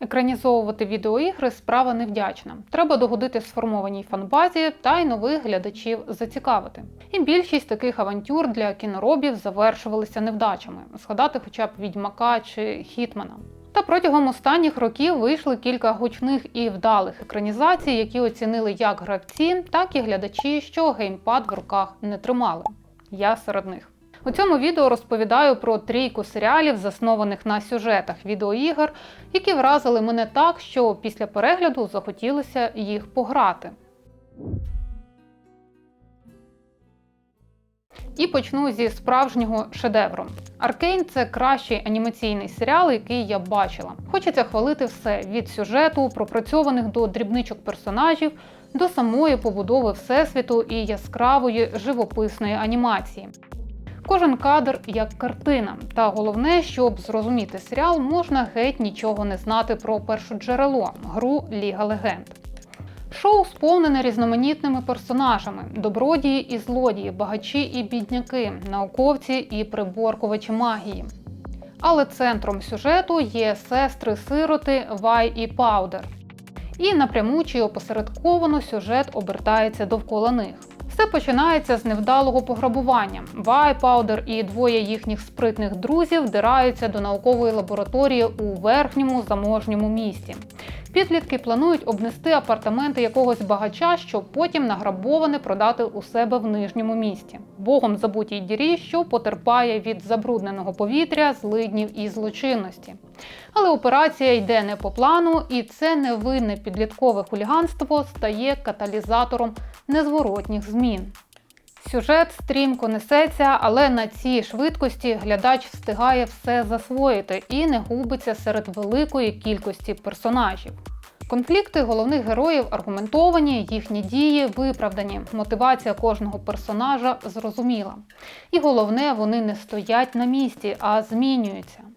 Екранізовувати відеоігри справа невдячна. Треба догодити сформованій фанбазі та й нових глядачів зацікавити. І більшість таких авантюр для кіноробів завершувалися невдачами. Згадати хоча б відьмака чи Хітмана. Та протягом останніх років вийшли кілька гучних і вдалих екранізацій, які оцінили як гравці, так і глядачі, що геймпад в руках не тримали. Я серед них. У цьому відео розповідаю про трійку серіалів, заснованих на сюжетах відеоігр, які вразили мене так, що після перегляду захотілося їх пограти. І почну зі справжнього шедевру. Аркейн це кращий анімаційний серіал, який я бачила. Хочеться хвалити все від сюжету, пропрацьованих до дрібничок персонажів, до самої побудови всесвіту і яскравої живописної анімації. Кожен кадр як картина. Та головне, щоб зрозуміти серіал, можна геть нічого не знати про першоджерело гру Ліга Легенд. Шоу сповнене різноманітними персонажами: добродії і злодії, багачі і бідняки, науковці і приборкувачі магії. Але центром сюжету є сестри-сироти Вай і Паудер. І напряму чи опосередковано сюжет обертається довкола них. Все починається з невдалого пограбування. Вай, Паудер і двоє їхніх спритних друзів вдираються до наукової лабораторії у верхньому заможньому місті. Підлітки планують обнести апартаменти якогось багача, щоб потім награбоване продати у себе в нижньому місті. Богом забутій дірі, що потерпає від забрудненого повітря, злиднів і злочинності. Але операція йде не по плану, і це невинне підліткове хуліганство стає каталізатором незворотніх змін. Сюжет стрімко несеться, але на цій швидкості глядач встигає все засвоїти і не губиться серед великої кількості персонажів. Конфлікти головних героїв аргументовані, їхні дії виправдані, мотивація кожного персонажа зрозуміла. І головне, вони не стоять на місці, а змінюються.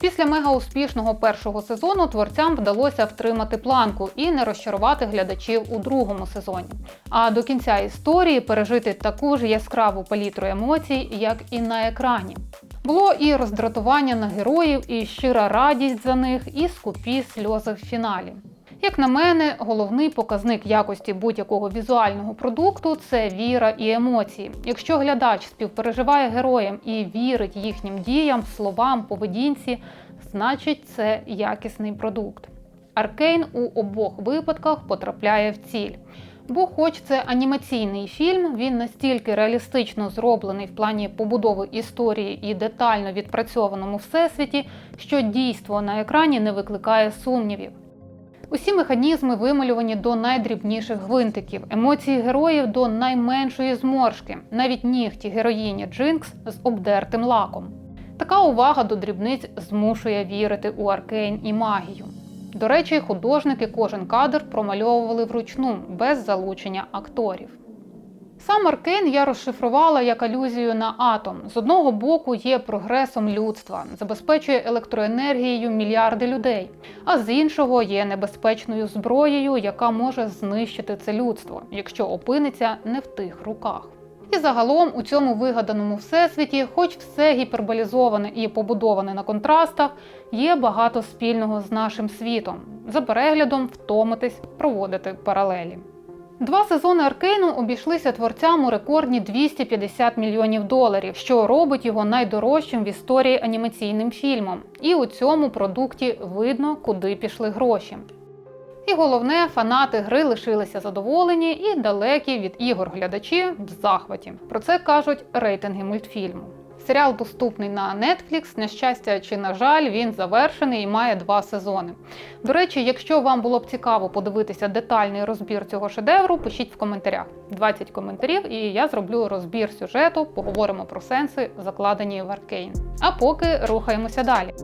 Після мегауспішного першого сезону творцям вдалося втримати планку і не розчарувати глядачів у другому сезоні. А до кінця історії пережити таку ж яскраву палітру емоцій, як і на екрані. Було і роздратування на героїв, і щира радість за них, і скупі сльози в фіналі. Як на мене, головний показник якості будь-якого візуального продукту це віра і емоції. Якщо глядач співпереживає героям і вірить їхнім діям, словам, поведінці, значить це якісний продукт. Аркейн у обох випадках потрапляє в ціль. Бо, хоч це анімаційний фільм, він настільки реалістично зроблений в плані побудови історії і детально відпрацьованому всесвіті, що дійство на екрані не викликає сумнівів. Усі механізми вималювані до найдрібніших гвинтиків, емоції героїв до найменшої зморшки, навіть нігті героїні Джинкс з обдертим лаком. Така увага до дрібниць змушує вірити у аркейн і магію. До речі, художники кожен кадр промальовували вручну без залучення акторів. Сам Аркейн я розшифрувала як алюзію на атом. З одного боку є прогресом людства, забезпечує електроенергією мільярди людей, а з іншого є небезпечною зброєю, яка може знищити це людство, якщо опиниться не в тих руках. І загалом у цьому вигаданому всесвіті, хоч все гіперболізоване і побудоване на контрастах, є багато спільного з нашим світом. За переглядом втомитись проводити паралелі. Два сезони Аркейну обійшлися творцям у рекордні 250 мільйонів доларів, що робить його найдорожчим в історії анімаційним фільмом. І у цьому продукті видно, куди пішли гроші. І головне, фанати гри лишилися задоволені і далекі від ігор глядачі в захваті. Про це кажуть рейтинги мультфільму. Серіал доступний на Netflix. На щастя чи на жаль, він завершений і має два сезони. До речі, якщо вам було б цікаво подивитися детальний розбір цього шедевру, пишіть в коментарях. 20 коментарів, і я зроблю розбір сюжету, поговоримо про сенси, закладені в Аркейн. А поки рухаємося далі.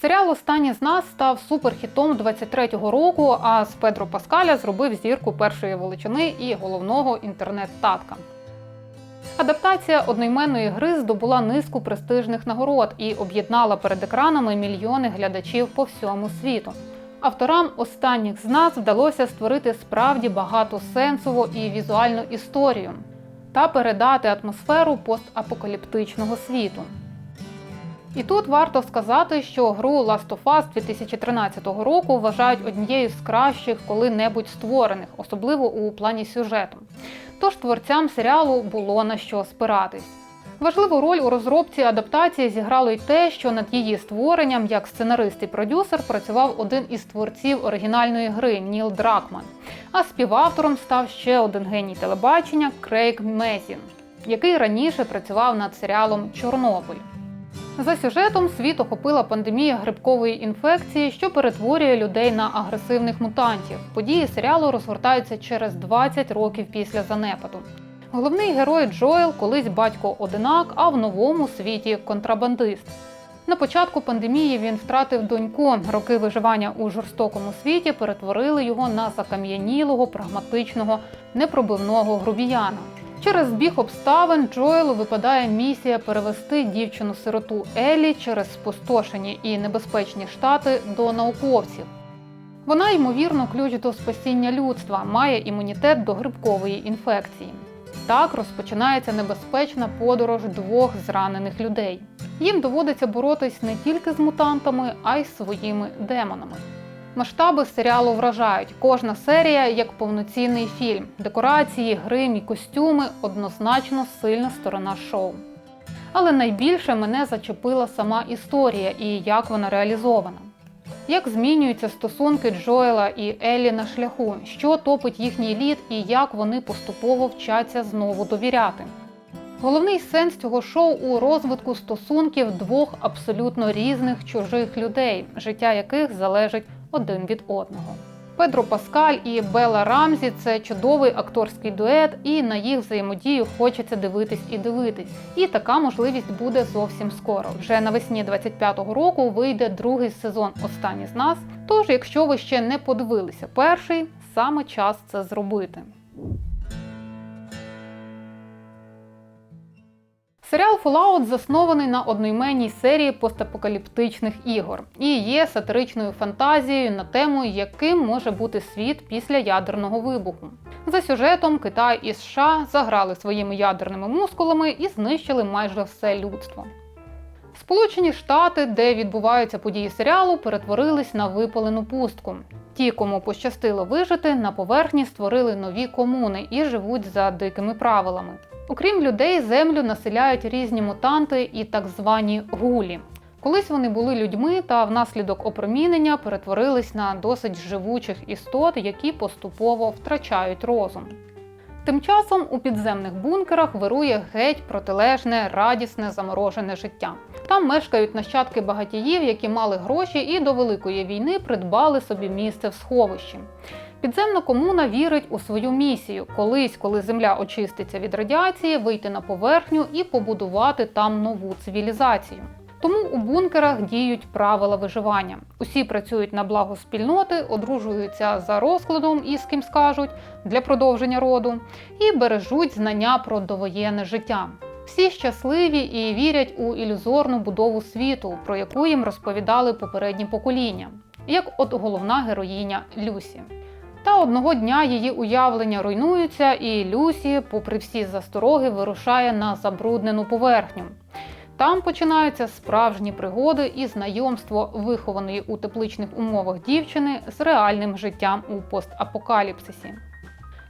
Серіал Останні з нас став суперхітом 23-го року, а з Педро Паскаля зробив зірку першої величини і головного інтернет-татка. Адаптація одноіменної гри здобула низку престижних нагород і об'єднала перед екранами мільйони глядачів по всьому світу. Авторам останніх з нас вдалося створити справді багато сенсову і візуальну історію та передати атмосферу постапокаліптичного світу. І тут варто сказати, що гру Last of Us 2013 року вважають однією з кращих коли-небудь створених, особливо у плані сюжету. Тож творцям серіалу було на що спиратись. Важливу роль у розробці адаптації зіграло й те, що над її створенням як сценарист і продюсер працював один із творців оригінальної гри Ніл Дракман. А співавтором став ще один геній телебачення Крейг Мезін, який раніше працював над серіалом Чорнобиль. За сюжетом світ охопила пандемія грибкової інфекції, що перетворює людей на агресивних мутантів. Події серіалу розгортаються через 20 років після занепаду. Головний герой Джоел колись батько одинак, а в новому світі контрабандист. На початку пандемії він втратив доньку. Роки виживання у жорстокому світі перетворили його на закам'янілого, прагматичного, непробивного грубіяна. Через збіг обставин Джоелу випадає місія перевести дівчину-сироту Елі через спустошені і небезпечні штати до науковців. Вона, ймовірно, ключ до спасіння людства, має імунітет до грибкової інфекції. Так розпочинається небезпечна подорож двох зранених людей. Їм доводиться боротись не тільки з мутантами, а й з своїми демонами. Масштаби серіалу вражають. Кожна серія як повноцінний фільм. Декорації, грим і костюми однозначно сильна сторона шоу. Але найбільше мене зачепила сама історія і як вона реалізована. Як змінюються стосунки Джоела і Еллі на шляху, що топить їхній лід і як вони поступово вчаться знову довіряти. Головний сенс цього шоу у розвитку стосунків двох абсолютно різних чужих людей, життя яких залежить один від одного. Педро Паскаль і Белла Рамзі це чудовий акторський дует, і на їх взаємодію хочеться дивитись і дивитись. І така можливість буде зовсім скоро. Вже навесні 25-го року вийде другий сезон Останні з нас. Тож, якщо ви ще не подивилися перший, саме час це зробити. Серіал Fallout заснований на одноіменній серії постапокаліптичних ігор і є сатиричною фантазією на тему, яким може бути світ після ядерного вибуху. За сюжетом Китай і США заграли своїми ядерними мускулами і знищили майже все людство. Сполучені Штати, де відбуваються події серіалу, перетворились на випалену пустку. Ті, кому пощастило вижити, на поверхні створили нові комуни і живуть за дикими правилами. Окрім людей, землю населяють різні мутанти і так звані гулі. Колись вони були людьми та внаслідок опромінення перетворились на досить живучих істот, які поступово втрачають розум. Тим часом у підземних бункерах вирує геть протилежне, радісне, заморожене життя. Там мешкають нащадки багатіїв, які мали гроші і до Великої війни придбали собі місце в сховищі. Підземна комуна вірить у свою місію колись, коли земля очиститься від радіації, вийти на поверхню і побудувати там нову цивілізацію. Тому у бункерах діють правила виживання. Усі працюють на благо спільноти, одружуються за розкладом і з ким скажуть для продовження роду, і бережуть знання про довоєнне життя. Всі щасливі і вірять у ілюзорну будову світу, про яку їм розповідали попередні покоління, як от головна героїня Люсі. Та одного дня її уявлення руйнуються, і Люсі, попри всі застороги, вирушає на забруднену поверхню. Там починаються справжні пригоди і знайомство вихованої у тепличних умовах дівчини з реальним життям у постапокаліпсисі.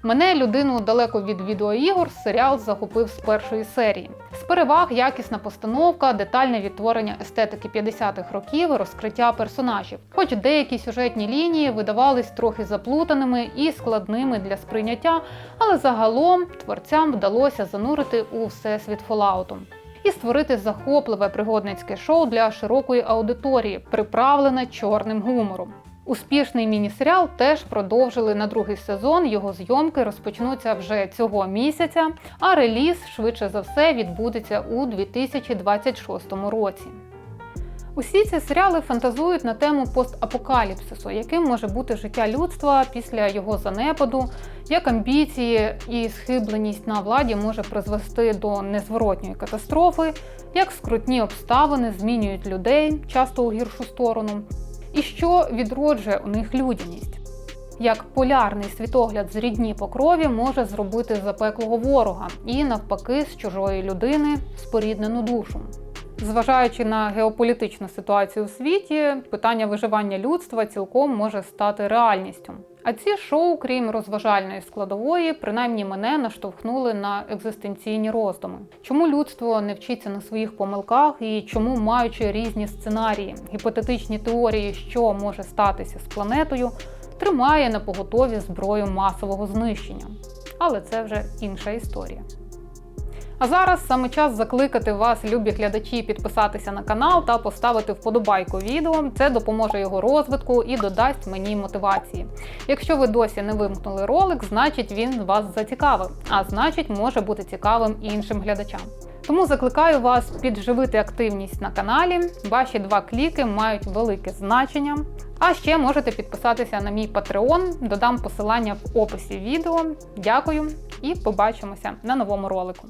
Мене людину далеко від відеоігор серіал захопив з першої серії. Переваг якісна постановка, детальне відтворення естетики 50-х років, розкриття персонажів. Хоч деякі сюжетні лінії видавались трохи заплутаними і складними для сприйняття, але загалом творцям вдалося занурити у всесвіт Fallout. І створити захопливе пригодницьке шоу для широкої аудиторії, приправлене чорним гумором. Успішний міні-серіал теж продовжили на другий сезон. Його зйомки розпочнуться вже цього місяця, а реліз швидше за все відбудеться у 2026 році. Усі ці серіали фантазують на тему постапокаліпсису, яким може бути життя людства після його занепаду, як амбіції і схибленість на владі може призвести до незворотньої катастрофи, як скрутні обставини змінюють людей, часто у гіршу сторону і що відроджує у них людяність. Як полярний світогляд з рідні по крові може зробити запеклого ворога і, навпаки, з чужої людини споріднену душу. Зважаючи на геополітичну ситуацію у світі, питання виживання людства цілком може стати реальністю. А ці шоу, крім розважальної складової, принаймні мене наштовхнули на екзистенційні роздуми. Чому людство не вчиться на своїх помилках і чому, маючи різні сценарії, гіпотетичні теорії, що може статися з планетою, тримає на поготові зброю масового знищення. Але це вже інша історія. А зараз саме час закликати вас, любі глядачі, підписатися на канал та поставити вподобайку відео. Це допоможе його розвитку і додасть мені мотивації. Якщо ви досі не вимкнули ролик, значить він вас зацікавив, а значить може бути цікавим іншим глядачам. Тому закликаю вас підживити активність на каналі. Ваші два кліки мають велике значення. А ще можете підписатися на мій Patreon, додам посилання в описі відео. Дякую і побачимося на новому ролику.